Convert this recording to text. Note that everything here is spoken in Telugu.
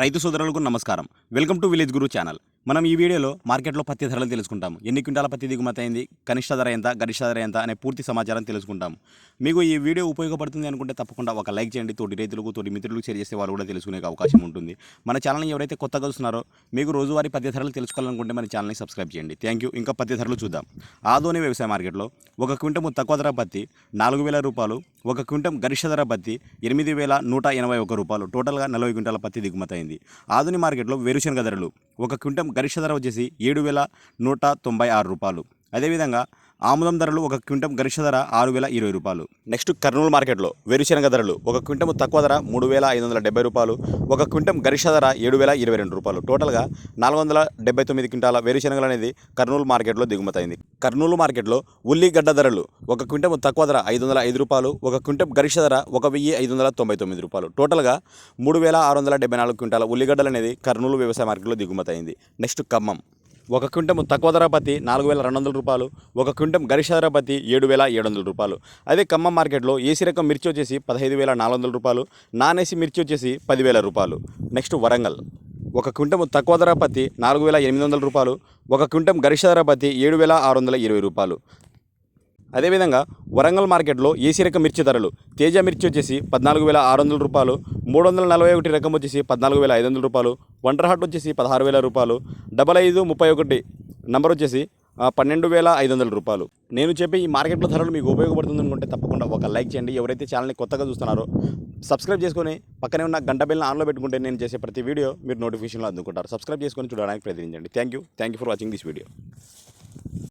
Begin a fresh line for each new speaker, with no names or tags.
రైతు సోదరులకు నమస్కారం. Welcome to village Guru channel. మనం ఈ వీడియోలో మార్కెట్లో పత్తి ధరలు తెలుసుకుంటాం ఎన్ని క్వింటాల పత్తి దిగుమతి అయింది? కనిష్ట ధర ఎంత? గరిష్ట ధర ఎంత? అనే పూర్తి సమాచారం తెలుసుకుంటాం మీకు ఈ వీడియో ఉపయోగపడుతుంది అనుకుంటే తప్పకుండా ఒక లైక్ చేయండి. తోటి రైతులకు తోటి మిత్రులకు షేర్ చేస్తే వాళ్ళు కూడా తెలుసుకునే అవకాశం ఉంటుంది. మన ఛానల్ని ఎవరైతే కొత్తగా చూస్తున్నారో మీకు రోజువారీ పత్తి ధరలు తెలుసుకోవాలనుకుంటే మన ఛానల్ని సబ్స్క్రైబ్ చేయండి. థ్యాంక్ యూ ఇంకా పత్తి ధరలు చూద్దాం. ఆదోని వ్యవసాయ మార్కెట్లో ఒక క్వింటము తక్కువ ధర పత్తి నాలుగు వేల రూపాయలు ఒక క్వింటం గరిష్ట ధర పత్తి ఎనిమిది వేల నూట ఎనభై ఒక రూపాయలు. టోటల్గా నలభై క్వింటాల పత్తి దిగుమతి అయింది. ఆధుని మార్కెట్లో వేరుశనగ ధరలు ఒక క్వింటం గరిష్ట ధర వచ్చేసి ఏడు వేల నూట తొంభై ఆరు రూపాయలు. అదేవిధంగా ఆముదం ధరలు ఒక క్వింటం గరిష్ట ధర ఆరు వేల ఇరవై రూపాయలు. నెక్స్ట్ కర్నూలు మార్కెట్లో వేరుశనగ ధరలు ఒక క్వింటం తక్కువ ధర మూడు వేల ఐదు వందల డెబ్బై రూపాయలు ఒక క్వింటం గరిష్ట ధర ఏడు వేల ఇరవై రెండు రూపాయలు. టోటల్గా నాలుగు వందల డెబ్బై తొమ్మిది క్వింటాల వేరుశనగలు అనేది కర్నూలు మార్కెట్లో దిగుమతైంది. కర్నూలు మార్కెట్లో ఉల్లిగడ్డ ధరలు ఒక క్వింటం తక్కువ ధర ఐదు వందల ఐదు రూపాయలు ఒక క్వింటం గరిష్ట ధర ఒక వెయ్యి ఐదు వందల తొంభై తొమ్మిది రూపాయలు. టోటల్గా మూడు వేల ఆరు వందల డెబ్బై నాలుగు క్వింటాల ఉల్లిగడ్డలు అనేది కర్నూలు వ్యవసాయ మార్కెట్లో దిగుమతైంది. నెక్స్ట్ ఖమ్మం. ఒక క్వింటం తక్కువ ధర పత్తి నాలుగు వేల రెండు వందల రూపాయలు ఒక క్వింటం గరిష్ట ధర పత్తి ఏడు వేల ఏడు వందల రూపాయలు. అదే ఖమ్మం మార్కెట్లో ఏసీ రకం మిర్చి వచ్చేసి పదహైదు వేల నాలుగు వందల రూపాయలు నాన్ ఏసీ మిర్చి వచ్చేసి పదివేల రూపాయలు. నెక్స్ట్ వరంగల్. ఒక క్వింటం తక్కువ ధర పత్తి నాలుగు వేల ఎనిమిది వందల రూపాయలు ఒక క్వింటం గరిష్ట ధర పత్తి ఏడు వేల ఆరు వందల ఇరవై రూపాయలు. అదేవిధంగా వరంగల్ మార్కెట్లో ఏసీ రకం మిర్చి ధరలు తేజ మిర్చి వచ్చేసి పద్నాలుగు వేల ఆరు వందల రూపాయలు మూడు వందల నలభై ఒకటి రకం వచ్చేసి పద్నాలుగు వేల ఐదు వందల రూపాయలు వంటర్ హాట్ వచ్చేసి పదహారు వేల రూపాయలు డబల్ ఐదు ముప్పై ఒకటి నంబర్ వచ్చేసి పన్నెండు వేల ఐదు వందల రూపాయలు. నేను చెప్పే ఈ మార్కెట్లో ధరలు మీకు ఉపయోగపడుతుంది అనుకుంటే తప్పకుండా ఒక లైక్ చేయండి. ఎవరైతే ఛానల్ని కొత్తగా చూస్తున్నారో సబ్స్క్రైబ్ చేసుకొని పక్కనే ఉన్న గంట బిల్ని ఆన్లో పెట్టుకుంటే నేను చేసే ప్రతి వీడియో మీరు నోటిఫికేషన్లో అందుకుంటారు. సబ్స్క్రైబ్ చేసుకొని చూడడానికి ప్రయత్నించండి. Thank you thank you for watching this video